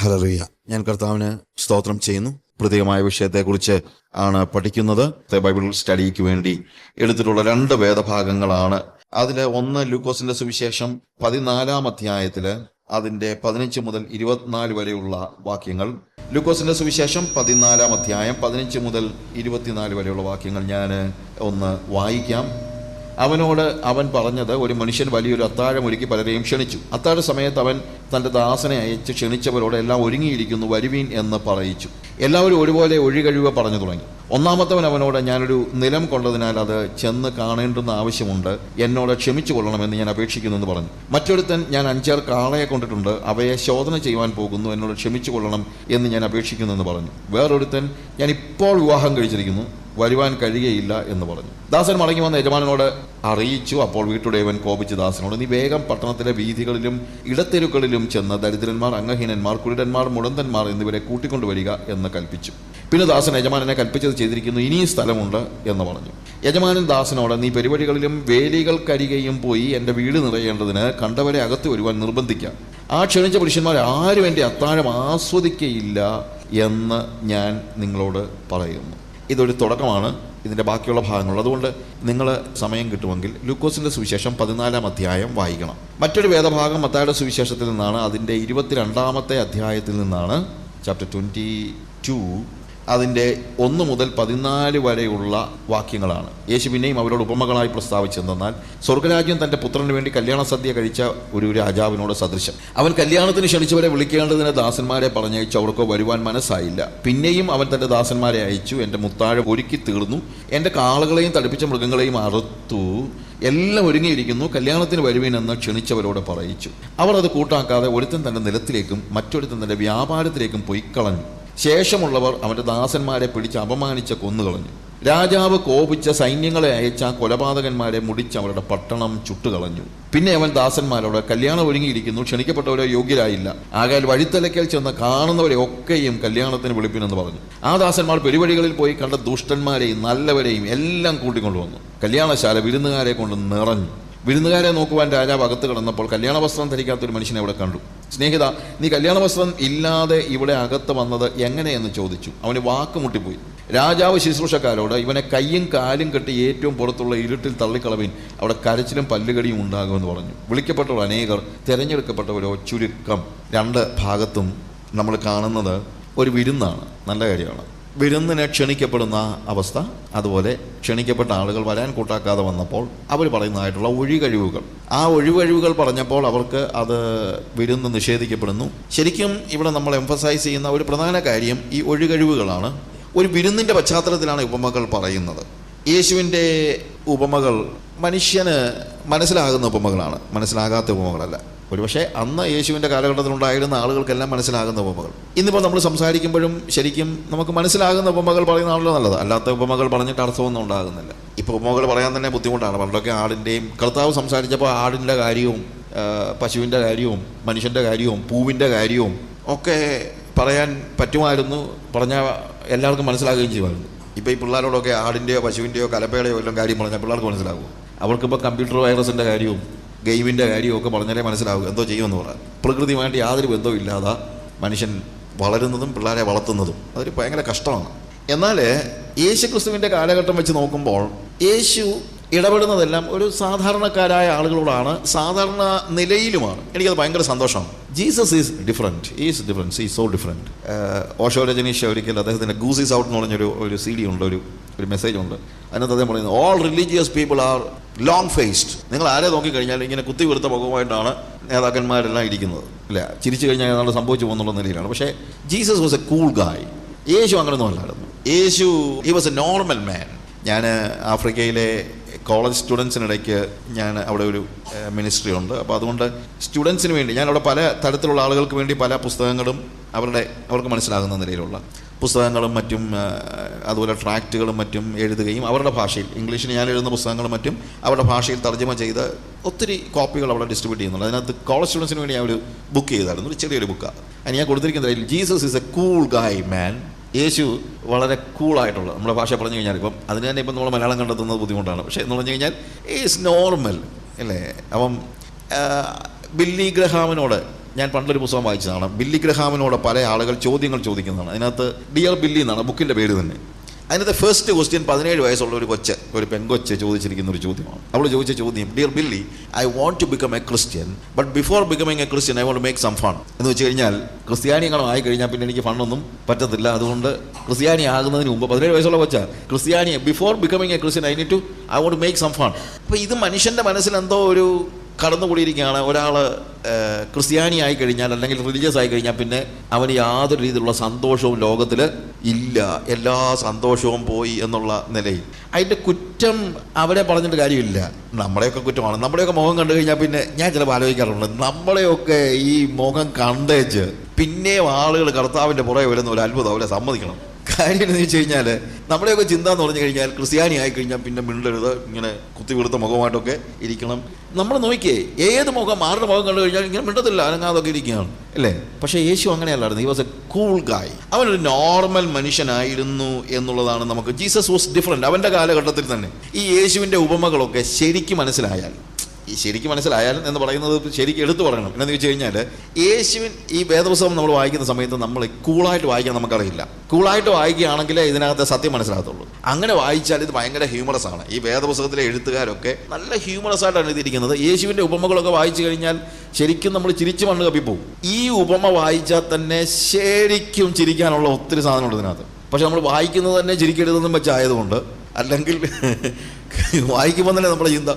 ഹലറിയ ഞാൻ കർത്താവിന് സ്തോത്രം ചെയ്യുന്നു. പ്രത്യേകമായ വിഷയത്തെക്കുറിച്ച് ആണ് പഠിക്കുന്നത്. ബൈബിൾ സ്റ്റഡിക്ക് വേണ്ടി എടുത്തിട്ടുള്ള രണ്ട് വേദഭാഗങ്ങളാണ്. അതിൽ ഒന്ന് ലൂക്കോസിന്റെ സുവിശേഷം പതിനാലാം അധ്യായത്തിൽ അതിന്റെ പതിനഞ്ച് മുതൽ ഇരുപത്തിനാല് വരെയുള്ള വാക്യങ്ങൾ. ലൂക്കോസിന്റെ സുവിശേഷം പതിനാലാം അധ്യായം പതിനഞ്ച് മുതൽ ഇരുപത്തിനാല് വരെയുള്ള വാക്യങ്ങൾ ഞാൻ ഒന്ന് വായിക്കാം. അവനോട് അവൻ പറഞ്ഞത് ഒരു മനുഷ്യൻ വലിയൊരു അത്താഴം ഒരുക്കി പലരെയും ക്ഷണിച്ചു. അത്താഴ സമയത്ത് അവൻ തന്റെ ദാസനെ അയച്ച് ക്ഷണിച്ചവരോട് എല്ലാം ഒരുങ്ങിയിരിക്കുന്നു വരുവീൻ എന്ന് പറയിച്ചു. എല്ലാവരും ഒരുപോലെ ഒഴികഴിവ് പറഞ്ഞു തുടങ്ങി. ഒന്നാമത്തവൻ അവനോട് ഞാനൊരു നിലം കൊണ്ടതിനാൽ അത് ചെന്ന് കാണേണ്ടുന്ന ആവശ്യമുണ്ട്. എന്നോട് ക്ഷമിച്ചു കൊള്ളണമെന്ന് ഞാൻ അപേക്ഷിക്കുന്നു എന്ന് പറഞ്ഞു. മറ്റൊരുത്തൻ ഞാൻ അഞ്ചാറ് കാളയെ കൊണ്ടിട്ടുണ്ട്. അവയെ ശോധന ചെയ്യുവാൻ പോകുന്നു. എന്നോട് ക്ഷമിച്ചു കൊള്ളണം എന്ന് ഞാൻ അപേക്ഷിക്കുന്നു എന്ന് പറഞ്ഞു. വേറൊരുത്തൻ ഞാൻ ഇപ്പോൾ വിവാഹം കഴിച്ചിരിക്കുന്നു. വരുവാൻ കഴിയുകയില്ല എന്ന് പറഞ്ഞു. ദാസൻ മടങ്ങി വന്ന യജമാനോട് അറിയിച്ചു. അപ്പോൾ വീട്ടുടയവൻ കോപിച്ച് ദാസനോട് നീ വേഗം പട്ടണത്തിലെ വീഥികളിലും ഇടത്തെരുക്കളിലും ചെന്ന് ദരിദ്രന്മാർ അംഗഹീനന്മാർ കുരുടന്മാർ മുടന്തന്മാർ എന്നിവരെ കൂട്ടിക്കൊണ്ടുവരിക എന്ന് കൽപ്പിച്ചു. പിന്നെ ദാസൻ യജമാനനെ കൽപ്പിച്ചത് ചെയ്തിരിക്കുന്നു ഇനിയും സ്ഥലമുണ്ട് എന്ന് പറഞ്ഞു. യജമാനൻ ദാസനോട് നീ പരിപാടികളിലും വേലികൾക്കരികെയും പോയി എന്റെ വീട് നിറയേണ്ടതിന് കണ്ടവരെ അകത്ത് വരുവാൻ നിർബന്ധിക്കാം. ആ ക്ഷണിച്ച പുരുഷന്മാർ ആരും എന്റെ അത്താഴം ആസ്വദിക്കയില്ല എന്ന് ഞാൻ നിങ്ങളോട് പറയുന്നു. ഇതൊരു തുടക്കമാണ്. ഇതിന്റെ ബാക്കിയുള്ള ഭാഗങ്ങളുള്ളത് അതുകൊണ്ട് നിങ്ങൾ സമയം കിട്ടുമെങ്കിൽ ലൂക്കോസിന്റെ സുവിശേഷം പതിനാലാം അധ്യായം വായിക്കണം. മറ്റൊരു വേദഭാഗം മത്തായുടെ സുവിശേഷത്തിൽ നിന്നാണ് അതിന്റെ ഇരുപത്തിരണ്ടാമത്തെ അധ്യായത്തിൽ നിന്നാണ് ചാപ്റ്റർ ട്വന്റി ടു അതിന്റെ ഒന്ന് മുതൽ പതിനാല് വരെയുള്ള വാക്യങ്ങളാണ്. യേശു പിന്നെയും അവരോട് ഉപമകളായി പ്രസ്താവിച്ചെന്നാൽ സ്വർഗരാജ്യം തന്റെ പുത്രന് വേണ്ടി കല്യാണ സദ്യ കഴിച്ച ഒരു രാജാവിനോട് സദൃശം. അവൻ കല്യാണത്തിന് ക്ഷണിച്ചവരെ വിളിക്കേണ്ടതിന് ദാസന്മാരെ പറഞ്ഞയച്ചു അവർക്കോ വരുവാൻ മനസ്സായില്ല. പിന്നെയും അവൻ തന്റെ ദാസന്മാരെ അയച്ചു എന്റെ മുത്താഴം ഒരുക്കി തീർന്നു എന്റെ കാളുകളെയും തടിപ്പിച്ച മൃഗങ്ങളെയും അറുത്തു എല്ലാം ഒരുങ്ങിയിരിക്കുന്നു കല്യാണത്തിന് വരുവീനെന്ന് ക്ഷണിച്ചവരോട് പറയിച്ചു. അവർ അത് കൂട്ടാക്കാതെ ഒരുത്തൻ തന്റെ നിലത്തിലേക്കും മറ്റൊരുത്തൻ തന്റെ വ്യാപാരത്തിലേക്കും പോയി കളഞ്ഞു ശേഷമുള്ളവർ അവന്റെ ദാസന്മാരെ പിടിച്ച് കൊന്നു കൊന്നുകളഞ്ഞു. രാജാവ് കോപിച്ച സൈന്യങ്ങളെ അയച്ച കൊലപാതകന്മാരെ മുടിച്ച് അവരുടെ പട്ടണം ചുട്ടുകളഞ്ഞു. പിന്നെ അവൻ ദാസന്മാരോട് കല്യാണം ഒരുങ്ങിയിരിക്കുന്നു ക്ഷണിക്കപ്പെട്ടവരോ യോഗ്യരായില്ല. ആകാൽ വഴിത്തലക്കൽ ചെന്ന് കാണുന്നവരെ ഒക്കെയും കല്യാണത്തിന് വിളിപ്പിനെന്ന് പറഞ്ഞു. ആ ദാസന്മാർ പെരുവഴികളിൽ പോയി കണ്ട ദുഷ്ടന്മാരെയും നല്ലവരെയും എല്ലാം കൂട്ടിക്കൊണ്ടുവന്നു. കല്യാണശാല വിരുന്നുകാരെ കൊണ്ട് നിറഞ്ഞു. വിരുന്നുകാരെ നോക്കുവാൻ രാജാവ് അകത്ത് കിടന്നപ്പോൾ കല്യാണ വസ്ത്രം ധരിക്കാത്ത ഒരു മനുഷ്യനെ അവിടെ കണ്ടു. സ്നേഹിത നീ കല്യാണ വസ്ത്രം ഇല്ലാതെ ഇവിടെ അകത്ത് വന്നത് എങ്ങനെയെന്ന് ചോദിച്ചു. അവന് വാക്ക് മുട്ടിപ്പോയി രാജാവ് ശുശ്രൂഷക്കാരോട് ഇവനെ കയ്യും കാലും കെട്ടി ഏറ്റവും പുറത്തുള്ള ഇരുട്ടിൽ തള്ളിക്കളവിൻ. അവിടെ കരച്ചിലും പല്ലുകടിയും ഉണ്ടാകുമെന്ന് പറഞ്ഞു. വിളിക്കപ്പെട്ടവർ അനേകർ തിരഞ്ഞെടുക്കപ്പെട്ടവരോ ചുരുക്കം. രണ്ട് ഭാഗത്തും നമ്മൾ കാണുന്നത് ഒരു വിരുന്നാണ്. നല്ല കാര്യമാണ്. വിരുന്നിന് ക്ഷണിക്കപ്പെടുന്ന അവസ്ഥ അതുപോലെ ക്ഷണിക്കപ്പെട്ട ആളുകൾ വരാൻ കൂട്ടാക്കാതെ വന്നപ്പോൾ അവർ പറയുന്നതായിട്ടുള്ള ഒഴികഴിവുകൾ. ആ ഒഴികഴിവുകൾ പറഞ്ഞപ്പോൾ അവർക്ക് അത് വിരുന്ന് നിഷേധിക്കപ്പെടുന്നു. ശരിക്കും ഇവിടെ നമ്മൾ എംഫസൈസ് ചെയ്യുന്ന ഒരു പ്രധാന കാര്യം ഈ ഒഴികഴിവുകളാണ്. ഒരു വിരുന്നിന്റെ പശ്ചാത്തലത്തിലാണ് ഉപമകൾ പറയുന്നത്. യേശുവിന്റെ ഉപമകൾ മനുഷ്യന് മനസ്സിലാകുന്ന ഉപമകളാണ്. മനസ്സിലാകാത്ത ഉപമകളല്ല. ഒരുപക്ഷെ അന്ന് യേശുവിന്റെ കാലഘട്ടത്തിലുണ്ടായിരുന്ന ആളുകൾക്കെല്ലാം മനസ്സിലാകുന്ന ഉപമകൾ. ഇന്നിപ്പോൾ നമ്മൾ സംസാരിക്കുമ്പോഴും ശരിക്കും നമുക്ക് മനസ്സിലാകുന്ന ഉപമകൾ പറയുന്ന ആണല്ലോ നല്ലത്. അല്ലാത്ത ഉപമകൾ പറഞ്ഞിട്ട് അർത്ഥമൊന്നും ഉണ്ടാകുന്നില്ല. ഇപ്പോൾ ഉപമകൾ പറയാൻ തന്നെ ബുദ്ധിമുട്ടാണ്. പണ്ടൊക്കെ ആടിന്റെയും കർത്താവ് സംസാരിച്ചപ്പോൾ ആടിന്റെ കാര്യവും പശുവിന്റെ കാര്യവും മനുഷ്യന്റെ കാര്യവും പൂവിന്റെ കാര്യവും ഒക്കെ പറയാൻ പറ്റുമായിരുന്നു. പറഞ്ഞാൽ എല്ലാവർക്കും മനസ്സിലാകുകയും ചെയ്യുമായിരുന്നു. ഇപ്പോൾ ഈ പിള്ളേരോടൊക്കെ ആടിന്റെയോ പശുവിന്റെയോ കലപ്പയുടെയോ എല്ലാം കാര്യം പറഞ്ഞാൽ പിള്ളേർക്ക് മനസ്സിലാകും അവർക്കിപ്പോൾ കമ്പ്യൂട്ടർ വൈറസിന്റെ കാര്യവും ഗെയിമിന്റെ കാര്യമൊക്കെ പറഞ്ഞാലേ മനസ്സിലാവുക. എന്തോ ചെയ്യുമെന്ന് പറയാം പ്രകൃതിയുമായിട്ട് യാതൊരു ബന്ധവും ഇല്ലാതെ മനുഷ്യൻ വളരുന്നതും പിള്ളേരെ വളർത്തുന്നതും അതൊരു ഭയങ്കര കഷ്ടമാണ്. എന്നാൽ യേശു ക്രിസ്തുവിന്റെ കാലഘട്ടം വെച്ച് നോക്കുമ്പോൾ യേശു ഇടപെടുന്നതെല്ലാം ഒരു സാധാരണക്കാരായ ആളുകളോടാണ് സാധാരണ നിലയിലുമാണ്. എനിക്കത് ഭയങ്കര സന്തോഷമാണ് Jesus is different. Is difference is so different Osho Rajneesh ഒരിക്കൽ അദ്ദേഹത്തിന്റെ ഗൂസ് ഈസ് ഔട്ട് എന്ന് പറഞ്ഞൊരു ഒരു സി ഡി ഉണ്ട് ഒരു ഒരു മെസ്സേജ് ഉണ്ട്. അതിനകത്ത് അദ്ദേഹം പറയുന്നത് all religious people are long faced നിങ്ങൾ ആരെ നോക്കിക്കഴിഞ്ഞാൽ ഇങ്ങനെ കുത്തി വീർത്ത മുഖമായിട്ടാണ് നേതാക്കന്മാരെല്ലാം ഇരിക്കുന്നത്. ഇല്ല ചിരിച്ചു കഴിഞ്ഞാൽ ഏതാണ്ട് സംഭവിച്ചു പോകുന്നുള്ള നിലയിലാണ്. പക്ഷേ ജീസസ് വാസ് എ കൂൾ ഗായ് യേശു അങ്ങനെയൊന്നും അല്ലായിരുന്നു. യേശു ഈ വാസ് എ നോർമൽ മാൻ ഞാൻ ആഫ്രിക്കയിലെ കോളേജ് സ്റ്റുഡൻസിനിടയ്ക്ക് ഞാൻ അവിടെ ഒരു മിനിസ്ട്രി ഉണ്ട്. അപ്പോൾ അതുകൊണ്ട് സ്റ്റുഡൻസിന് വേണ്ടി ഞാൻ അവിടെ പല തരത്തിലുള്ള ആളുകൾക്ക് വേണ്ടി പല പുസ്തകങ്ങളും അവരുടെ അവർക്ക് മനസ്സിലാകുന്ന നിലയിലുള്ള. പുസ്തകങ്ങളും മറ്റും അതുപോലെ ട്രാക്റ്റുകളും മറ്റും എഴുതുകയും അവരുടെ ഭാഷയിൽ ഇംഗ്ലീഷിൽ ഞാൻ എഴുതുന്ന പുസ്തകങ്ങളും മറ്റും അവരുടെ ഭാഷയിൽ തർജമ ചെയ്ത് ഒത്തിരി കോപ്പികൾ അവിടെ ഡിസ്ട്രിബ്യൂട്ട് ചെയ്യുന്നുണ്ട്. അതിനകത്ത് കോളേജ് സ്റ്റുഡൻസിന് വേണ്ടി ഞാൻ ഒരു ബുക്ക് ചെയ്തായിരുന്നു. ഒരു ചെറിയൊരു ബുക്കാണ് അതിന് ഞാൻ കൊടുത്തിരിക്കുന്നത് ജീസസ് ഇസ് എ കൂൾ ഗായ് മാൻ യേശു വളരെ കൂളായിട്ടുള്ള നമ്മുടെ ഭാഷ പറഞ്ഞു കഴിഞ്ഞാൽ ഇപ്പം അതിന് തന്നെ ഇപ്പം നമ്മൾ മലയാളം കണ്ടെത്തുന്നത് ബുദ്ധിമുട്ടാണ്. പക്ഷേ എന്ന് പറഞ്ഞു കഴിഞ്ഞാൽ ഈസ് നോർമൽ അല്ലേ? അപ്പം ബില്ലി ഗ്രഹാമിനോട് ഞാൻ പണ്ടൊരു പുസ്തകം വായിച്ചതാണ്. ബില്ലി ഗ്രഹാമിനോട് പല ആളുകൾ ചോദ്യങ്ങൾ ചോദിക്കുന്നതാണ്. അതിനകത്ത് ഡിയർ ബില്ലി എന്നാണ് ബുക്കിന്റെ പേര് തന്നെ. അതിനകത്ത് ഫസ്റ്റ് ക്വസ്റ്റ്യൻ പതിനേഴ് വയസ്സുള്ള ഒരു കൊച്ച് ഒരു പെൺകൊച്ച് ചോദിച്ചിരിക്കുന്ന ഒരു ചോദ്യമാണ്. അവൾ ചോദിച്ച ചോദ്യം dear Billy I want to become a Christian but before becoming a Christian I want make some fun എന്ന് വെച്ച് കഴിഞ്ഞാൽ ക്രിസ്ത്യാനികളായി കഴിഞ്ഞാൽ പിന്നെ എനിക്ക് ഫണ്ടൊന്നും പറ്റത്തില്ല. അതുകൊണ്ട് ക്രിസ്ത്യാനി ആകുന്നതിന് മുമ്പ് പതിനേഴ് വയസ്സുള്ള കൊച്ച ക്രിസ്ത്യാനി before becoming a Christian I need to I want make some fun അപ്പോൾ ഇത് മനുഷ്യന്റെ മനസ്സിൽ എന്തോ ഒരു കടന്നുകൂടിയിരിക്കുകയാണ്. ഒരാൾ ക്രിസ്ത്യാനി ആയി കഴിഞ്ഞാൽ അല്ലെങ്കിൽ റിലീജിയസ് ആയി കഴിഞ്ഞാൽ പിന്നെ അവന് യാതൊരു രീതിയിലുള്ള സന്തോഷവും ലോകത്തിൽ ഇല്ല. എല്ലാ സന്തോഷവും പോയി എന്നുള്ള നിലയിൽ. അതിന്റെ കുറ്റം അവരെ പറഞ്ഞിട്ട് കാര്യമില്ല. നമ്മുടെയൊക്കെ കുറ്റമാണ്. നമ്മുടെയൊക്കെ മുഖം കണ്ടു കഴിഞ്ഞാൽ പിന്നെ ഞാൻ ചിലപ്പോൾ ആലോചിക്കാറുണ്ട്. നമ്മളെയൊക്കെ ഈ മുഖം കണ്ടേച്ച് പിന്നെയും ആളുകൾ കർത്താവിന്റെ പുറകെ വരുന്ന ഒരു അത്ഭുതം അവരെ സമ്മതിക്കണം. കാര്യം എന്ന് വെച്ച് കഴിഞ്ഞാൽ നമ്മുടെയൊക്കെ ചിന്ത എന്ന് പറഞ്ഞു കഴിഞ്ഞാൽ ക്രിസ്ത്യാനി ആയി കഴിഞ്ഞാൽ പിന്നെ മിണ്ടരുത് ഇങ്ങനെ കുത്തി വെളുത്ത മുഖമായിട്ടൊക്കെ ഇരിക്കണം. നമ്മൾ നോക്കിയേ ഏത് മുഖം ആരുടെ മുഖം കണ്ടു കഴിഞ്ഞാൽ ഇങ്ങനെ മിണ്ടത്തില്ല അനങ്ങാതൊക്കെ ഇരിക്കുകയാണ്. അല്ലേ? പക്ഷേ യേശു അങ്ങനെയല്ലായിരുന്നു. ഈ വാസ് എ കൂൾ ഗായ് അവനൊരു നോർമൽ മനുഷ്യനായിരുന്നു എന്നുള്ളതാണ് നമുക്ക്. ജീസസ് വാസ് ഡിഫറെന്റ് അവന്റെ കാലഘട്ടത്തിൽ തന്നെ. ഈ യേശുവിന്റെ ഉപമകളൊക്കെ ശരിക്കും മനസ്സിലായാൽ ഈ ശരിക്കും മനസ്സിലായാലും എന്ന് പറയുന്നത് ശരിക്കും എടുത്തു പറയണം. എന്നു വെച്ച് കഴിഞ്ഞാൽ യേശുവിൻ ഈ വേദപുസ്തകം നമ്മൾ വായിക്കുന്ന സമയത്ത് നമ്മൾ കൂളായിട്ട് വായിക്കാൻ നമുക്കറിയില്ല. കൂളായിട്ട് വായിക്കുകയാണെങ്കിലേ ഇതിനകത്ത് സത്യം മനസ്സിലാകത്തുള്ളൂ. അങ്ങനെ വായിച്ചാൽ ഇത് ഭയങ്കര ഹ്യൂമറസ് ആണ്. ഈ വേദപുസ്തകത്തിലെ എഴുത്തുകാരൊക്കെ നല്ല ഹ്യൂമറസ് ആയിട്ടാണ് എഴുതിയിരിക്കുന്നത്. യേശുവിന്റെ ഉപമകളൊക്കെ വായിച്ചു കഴിഞ്ഞാൽ ശരിക്കും നമ്മൾ ചിരിച്ചു മണ്ണ് കപ്പിപ്പോവും ഈ ഉപമ വായിച്ചാൽ തന്നെ ശരിക്കും ചിരിക്കാനുള്ള ഒത്തിരി സാധനമുണ്ട് ഇതിനകത്ത്. പക്ഷെ നമ്മൾ വായിക്കുന്നത് തന്നെ ചിരിക്കരുതെന്നും വെച്ചായതുകൊണ്ട് അല്ലെങ്കിൽ വായിക്കുമ്പോൾ തന്നെ നമ്മുടെ ചിന്ത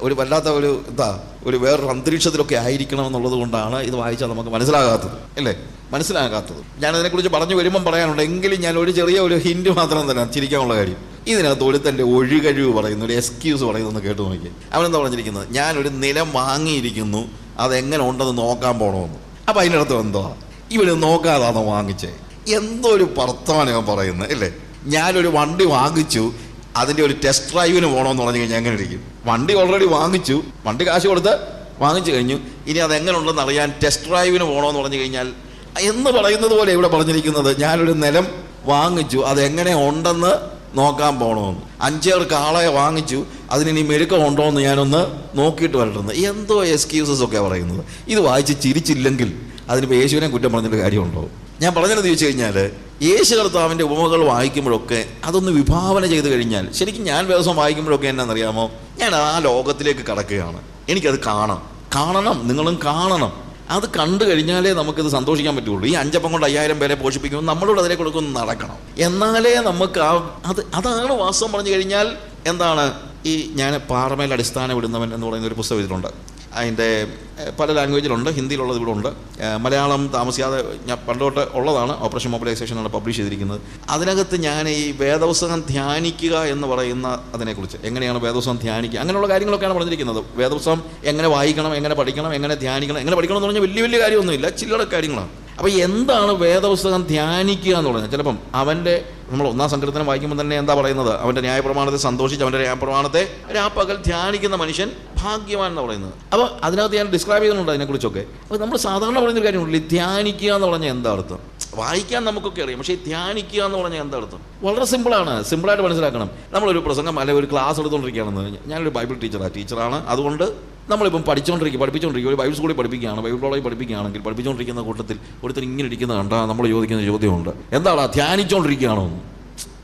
ഒരു വല്ലാത്ത ഒരു എന്താ ഒരു വേറൊരു അന്തരീക്ഷത്തിലൊക്കെ ആയിരിക്കണം എന്നുള്ളത് കൊണ്ടാണ് ഇത് വായിച്ചാൽ നമുക്ക് മനസ്സിലാകാത്തത്. അല്ലേ? മനസ്സിലാകാത്തത്. ഞാൻ അതിനെക്കുറിച്ച് പറഞ്ഞു വരുമ്പം പറയാനുണ്ട് എങ്കിലും ഞാൻ ഒരു ചെറിയ ഒരു ഹിൻഡ് മാത്രം തന്നെ ചിരിക്കാനുള്ള കാര്യം. ഇതിനകത്ത് ഒരു തന്റെ ഒഴുകഴിവ് പറയുന്നു ഒരു എക്സ്ക്യൂസ് പറയുന്നു കേട്ടു നോക്കി അവനെന്താ പറഞ്ഞിരിക്കുന്നത്? ഞാനൊരു നിലം വാങ്ങിയിരിക്കുന്നു അതെങ്ങനെ ഉണ്ടെന്ന് നോക്കാൻ പോകണമെന്ന് അപ്പം അതിന്റെ അർത്ഥം എന്തോ ഇവന് നോക്കാതാണോ വാങ്ങിച്ചേ. എന്തോ ഒരു വർത്തമാനം പറയുന്നത് അല്ലേ? ഞാനൊരു വണ്ടി വാങ്ങിച്ചു അതിന്റെ ഒരു ടെസ്റ്റ് ഡ്രൈവിന് പോകണമെന്ന് പറഞ്ഞു കഴിഞ്ഞാൽ എങ്ങനെ ഇരിക്കും? വണ്ടി ഓൾറെഡി വാങ്ങിച്ചു. വണ്ടി കാശ് കൊടുത്ത് വാങ്ങിച്ചു കഴിഞ്ഞു. ഇനി അത് എങ്ങനെ ഉണ്ടെന്ന് അറിയാൻ ടെസ്റ്റ് ഡ്രൈവിന് പോകണമെന്ന് പറഞ്ഞു കഴിഞ്ഞാൽ എന്ന് പറയുന്നത് പോലെ ഇവിടെ പറഞ്ഞിരിക്കുന്നത് ഞാനൊരു നിലം വാങ്ങിച്ചു. അത് എങ്ങനെ ഉണ്ടെന്ന് നോക്കാൻ പോകണമെന്ന് അഞ്ചേർ കാളയെ വാങ്ങിച്ചു. അതിനി മെരുക്കം ഉണ്ടോ എന്ന് ഞാനൊന്ന് നോക്കിയിട്ട് വരട്ടെന്ന്. എന്തോ എക്സ്ക്യൂസസ് ഒക്കെ പറയുന്നത്. ഇത് വായിച്ച് ചിരിച്ചില്ലെങ്കിൽ അതിനിപ്പോൾ യേശുവിനെ കുറ്റം പറഞ്ഞിട്ട് കാര്യമുണ്ടോ? ഞാൻ പറഞ്ഞതെന്ന് ചോദിച്ചു കഴിഞ്ഞാൽ യേശു കർത്താവിന്റെ ഉപമകൾ വായിക്കുമ്പോഴൊക്കെ അതൊന്ന് വിഭാവന ചെയ്ത് കഴിഞ്ഞാൽ ശരിക്കും ഞാൻ ദിവസം വായിക്കുമ്പോഴൊക്കെ എന്നാണെന്നറിയാമോ ഞാൻ ആ ലോകത്തിലേക്ക് കടക്കുകയാണ്. എനിക്കത് കാണാം. കാണണം നിങ്ങളും കാണണം. അത് കണ്ടു കഴിഞ്ഞാലേ നമുക്കിത് സന്തോഷിക്കാൻ പറ്റുള്ളൂ. ഈ അഞ്ചപ്പം കൊണ്ട് അയ്യായിരം പേരെ പോഷിപ്പിക്കുമ്പോൾ നമ്മളോട് അതിനെ കൊടുക്കൊന്ന് നടക്കണം. എന്നാലേ നമുക്ക് ആ അത് അതാണ് വാസ്തവം പറഞ്ഞു കഴിഞ്ഞാൽ എന്താണ്? ഈ ഞാൻ പാറമേൽ അടിസ്ഥാനം ഇടുന്നവൻ എന്ന് പറയുന്ന ഒരു പുസ്തകം ഇതിലുണ്ട് അതിന്റെ പല ലാംഗ്വേജിലുണ്ട് ഹിന്ദിയിലുള്ളത് ഇവിടെ ഉണ്ട് മലയാളം താമസിയാതെ ഞാൻ പണ്ടോട്ട് ഉള്ളതാണ് ഓപ്പറേഷൻ മൊബിലൈസേഷനാണ് പബ്ലിഷ് ചെയ്തിരിക്കുന്നത്. അതിനകത്ത് ഞാൻ ഈ വേദപുസ്തകം ധ്യാനിക്കുക എന്ന് പറയുന്ന അതിനെക്കുറിച്ച് എങ്ങനെയാണ് വേദപുസ്തകം ധ്യാനിക്കുക അങ്ങനെയുള്ള കാര്യങ്ങളൊക്കെയാണ് പറഞ്ഞിരിക്കുന്നത്. വേദപുസ്തകം എങ്ങനെ വായിക്കണം എങ്ങനെ പഠിക്കണം എങ്ങനെ ധ്യാനിക്കണം എങ്ങനെ പഠിക്കണം എന്ന് പറഞ്ഞാൽ വലിയ വലിയ കാര്യമൊന്നുമില്ല ചില്ലറ കാര്യങ്ങളാണ്. അപ്പോൾ എന്താണ് വേദപുസ്തകം ധ്യാനിക്കുക എന്ന് പറഞ്ഞാൽ ചിലപ്പം അവന്റെ നമ്മൾ ഒന്നാം സങ്കീർത്തനം വായിക്കുമ്പോൾ തന്നെ എന്താ പറയുന്നത്? അവന്റെ ന്യായപ്രമാണത്തെ സന്തോഷിച്ച് അവന്റെ ന്യായപ്രമാണത്തെ രാപ്പകൽ ധ്യാനിക്കുന്ന മനുഷ്യൻ ഭാഗ്യവാൻ എന്ന് പറയുന്നത്. അപ്പോൾ അതിനകത്ത് ഞാൻ ഡിസ്ക്രൈബ് ചെയ്യുന്നുണ്ട് അതിനെക്കുറിച്ചൊക്കെ. അപ്പോൾ നമ്മൾ സാധാരണ പറയുന്നൊരു കാര്യമുള്ളൂ ധ്യാനിക്കുക എന്ന് പറഞ്ഞാൽ എന്താ അർത്ഥം? വായിക്കാൻ നമുക്കൊക്കെ അറിയാം. പക്ഷേ ധ്യാനിക്കുക എന്ന് പറഞ്ഞാൽ എന്താ അർത്ഥം? വളരെ സിമ്പിളാണ് സിമ്പിളായിട്ട് മനസ്സിലാക്കണം. നമ്മളൊരു പ്രസംഗം അല്ലെങ്കിൽ ഒരു ക്ലാസ് എടുത്തുകൊണ്ടിരിക്കുകയാണെന്ന് ഞാനൊരു ബൈബിൾ ടീച്ചറാണ് ടീച്ചറാണ് അതുകൊണ്ട് നമ്മളിപ്പം പഠിച്ചുകൊണ്ടിരിക്കുക പഠിപ്പിച്ചുകൊണ്ടിരിക്കുക ഒരു ബൈബിൾ സ്കൂളിൽ പഠിപ്പിക്കുകയാണ് ബൈബിൾ കോളേജ് പഠിപ്പിക്കുകയാണെങ്കിൽ പഠിപ്പിച്ചുകൊണ്ടിരിക്കുന്ന കൂട്ടത്തിൽ ഒരുത്തർ ഇങ്ങനെ ഇരിക്കുന്ന കണ്ടാൽ നമ്മൾ ചോദിക്കുന്ന ചോദ്യമുണ്ട് എന്താടാ ധ്യാനിച്ചുകൊണ്ടിരിക്കുകയാണോ?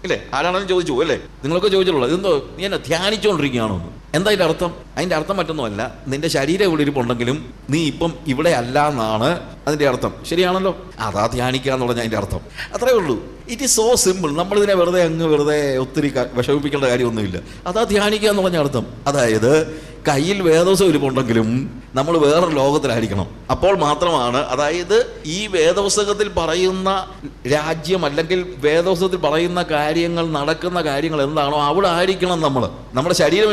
ഇല്ലേ ആരാണെന്ന് ചോദിച്ചു അല്ലേ നിങ്ങളൊക്കെ ചോദിച്ചിട്ടുള്ളത് ഇതെന്തോ നീ എന്നെ ധ്യാനിച്ചുകൊണ്ടിരിക്കുകയാണോ? എന്താ അതിന്റെ അർത്ഥം? അതിന്റെ അർത്ഥം മറ്റൊന്നുമല്ല. നിന്റെ ശരീരം ഇവിടെ ഇരിപ്പുണ്ടെങ്കിലും നീ ഇപ്പം ഇവിടെ അല്ല എന്നാണ് അതിന്റെ അർത്ഥം. ശരിയാണല്ലോ? അതാ ധ്യാനിക്കുക എന്ന് പറഞ്ഞാൽ അതിന്റെ അർത്ഥം. അത്രേ ഉള്ളൂ. ഇറ്റ് ഈസ് സോ സിമ്പിൾ നമ്മളിതിനെ വെറുതെ അങ്ങ് വെറുതെ ഒത്തിരി വിഷമിപ്പിക്കേണ്ട കാര്യമൊന്നുമില്ല. അതാ ധ്യാനിക്കുക എന്ന് പറഞ്ഞ അർത്ഥം. അതായത് കയ്യിൽ വേദവസം ഇരിപ്പുണ്ടെങ്കിലും നമ്മൾ വേറൊരു ലോകത്തിലായിരിക്കണം. അപ്പോൾ മാത്രമാണ് അതായത് ഈ വേദപുസ്തകത്തിൽ പറയുന്ന രാജ്യം അല്ലെങ്കിൽ വേദപുസ്തകത്തിൽ പറയുന്ന കാര്യങ്ങൾ നടക്കുന്ന കാര്യങ്ങൾ എന്താണോ അവിടെ ആയിരിക്കണം നമ്മൾ. നമ്മുടെ ശരീരം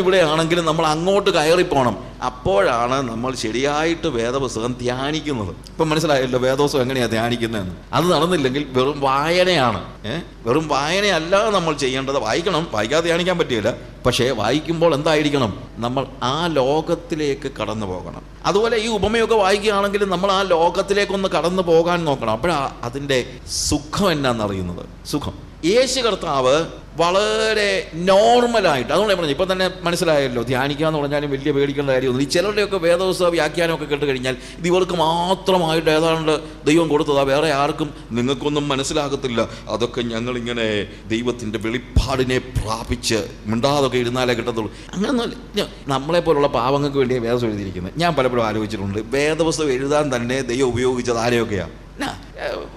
ഇവിടെയാണെങ്കിലും നമ്മൾ അങ്ങോട്ട് കയറിപ്പോണം. അപ്പോഴാണ് നമ്മൾ ശരിയായിട്ട് വേദപുസ്തകം ധ്യാനിക്കുന്നത്. ഇപ്പം മനസ്സിലായല്ലോ വേദപുസ്തകം എങ്ങനെയാണ് ധ്യാനിക്കുന്നതെന്ന്. അത് നടന്നില്ലെങ്കിൽ വെറും വായനയാണ്. ഏഹ് വെറും വായനയല്ല നമ്മൾ ചെയ്യേണ്ടത് വായിക്കണം. വായിക്കാതെ ധ്യാനിക്കാൻ പറ്റില്ല. പക്ഷേ വായിക്കുമ്പോൾ എന്തായിരിക്കണം? നമ്മൾ ആ ലോകത്തിലേക്ക് കടന്നു പോകണം. അതുപോലെ ഈ ഉപമയൊക്കെ വായിക്കുകയാണെങ്കിൽ നമ്മൾ ആ ലോകത്തിലേക്കൊന്ന് കടന്നു പോകാൻ നോക്കണം. അപ്പോഴാ അതിന്റെ സുഖം എന്നാണെന്നറിയുന്നത് സുഖം. യേശു കർത്താവ് വളരെ നോർമലായിട്ട് അതുകൊണ്ട് ഞാൻ പറഞ്ഞു ഇപ്പം തന്നെ മനസ്സിലായല്ലോ ധ്യാനിക്കുക എന്ന് പറഞ്ഞാലും വലിയ പേടിക്കേണ്ട കാര്യമൊന്നും ഈ ചിലരുടെയൊക്കെ വേദോത്സവ വ്യാഖ്യാനമൊക്കെ കേട്ട് കഴിഞ്ഞാൽ ഇത് ഇവർക്ക് മാത്രമായിട്ട് ഏതാണ്ട് ദൈവം കൊടുത്തതാ വേറെ ആർക്കും നിങ്ങൾക്കൊന്നും മനസ്സിലാകത്തില്ല. അതൊക്കെ ഞങ്ങളിങ്ങനെ ദൈവത്തിന്റെ വെളിപ്പാടിനെ പ്രാപിച്ച് മിണ്ടാതൊക്കെ ഇരുന്നാലേ കിട്ടത്തുള്ളൂ. അങ്ങനെയൊന്നുമില്ല നമ്മളെ പോലുള്ള പാവങ്ങൾക്ക് വേണ്ടിയാണ് വേദം എഴുതിയിരിക്കുന്നത്. ഞാൻ പലപ്പോഴും ആലോചിച്ചിട്ടുണ്ട് വേദവസ്തു എഴുതാൻ തന്നെ ദൈവം ഉപയോഗിച്ചത് ആരെയൊക്കെയാണ്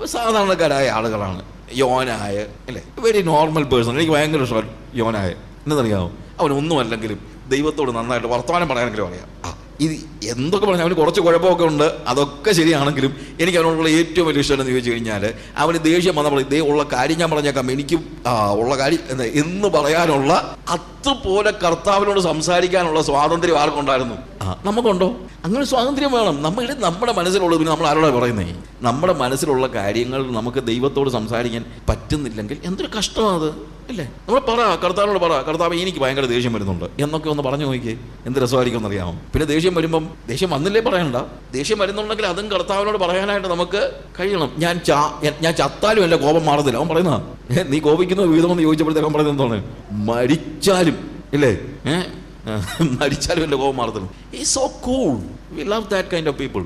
സാധാരണക്കാരായ ആളുകളാണ്. യോനായ അല്ലേ? വെരി നോർമൽ പേഴ്സൺ എനിക്ക് ഭയങ്കര ഇഷ്ടമാണ് യോനായ. എന്നറിയാമോ അവനൊന്നും അല്ലെങ്കിലും ദൈവത്തോട് നന്നായിട്ട് വർത്തമാനം പറയാനെങ്കിലും അറിയാം. ഇത് എന്തൊക്കെ പറഞ്ഞാൽ അവന് കുറച്ച് കുഴപ്പമൊക്കെ ഉണ്ട്. അതൊക്കെ ശരിയാണെങ്കിലും എനിക്ക് അവനോടുള്ള ഏറ്റവും വലിയ ഇഷ്ടം എന്ന് ചോദിച്ചു കഴിഞ്ഞാൽ അവന് ദേഷ്യം വന്നപ്പോൾ ഇതേ ഉള്ള കാര്യം ഞാൻ പറഞ്ഞേക്കാം. എനിക്ക് ഉള്ള കാര്യം എന്ന് പറയാനുള്ള അതുപോലെ കർത്താവിനോട് സംസാരിക്കാനുള്ള സ്വാതന്ത്ര്യം ആർക്കുണ്ടായിരുന്നു? നമുക്കുണ്ടോ? അങ്ങനെ സ്വാതന്ത്ര്യം വേണം. നമ്മുടെ നമ്മുടെ മനസ്സിലുള്ളത് പിന്നെ നമ്മൾ ആരോടാ പറയുന്നേ? നമ്മുടെ മനസ്സിലുള്ള കാര്യങ്ങൾ നമുക്ക് ദൈവത്തോട് സംസാരിക്കാൻ പറ്റുന്നില്ലെങ്കിൽ എന്തൊരു കഷ്ടമാണ് അത്? അല്ലേ? നമ്മൾ പറ കർത്താവിനോട് പറ കർത്താവ് എനിക്ക് ഭയങ്കര ദേഷ്യം വരുന്നുണ്ട്. എന്നൊക്കെ ഒന്ന് പറഞ്ഞു നോക്കിയേ. എന്ത് രസമായിരിക്കും എന്നറിയാമോ പിന്നെ ദേഷ്യം വരുമ്പം ദേഷ്യം വന്നില്ലേ പറയണ്ട. ദേഷ്യം വരുന്നുണ്ടെങ്കിൽ അതും കർത്താവിനോട് പറയാനായിട്ട് നമുക്ക് കഴിയണം. ഞാൻ ചാ ഞാൻ ചത്താലും എന്റെ കോപം മാറുന്നില്ല അവൻ പറയുന്ന നീ കോപിക്കുന്ന വീതമെന്ന് ചോദിച്ചപ്പോഴത്തേക്കും പറയുന്നത് എന്താണ്? മരിച്ചാലും ഇല്ലേ? ഏഹ് മരിച്ചാലും എന്റെ കോപം മാറത്തില്ല. ഈ so cool we love that kind of people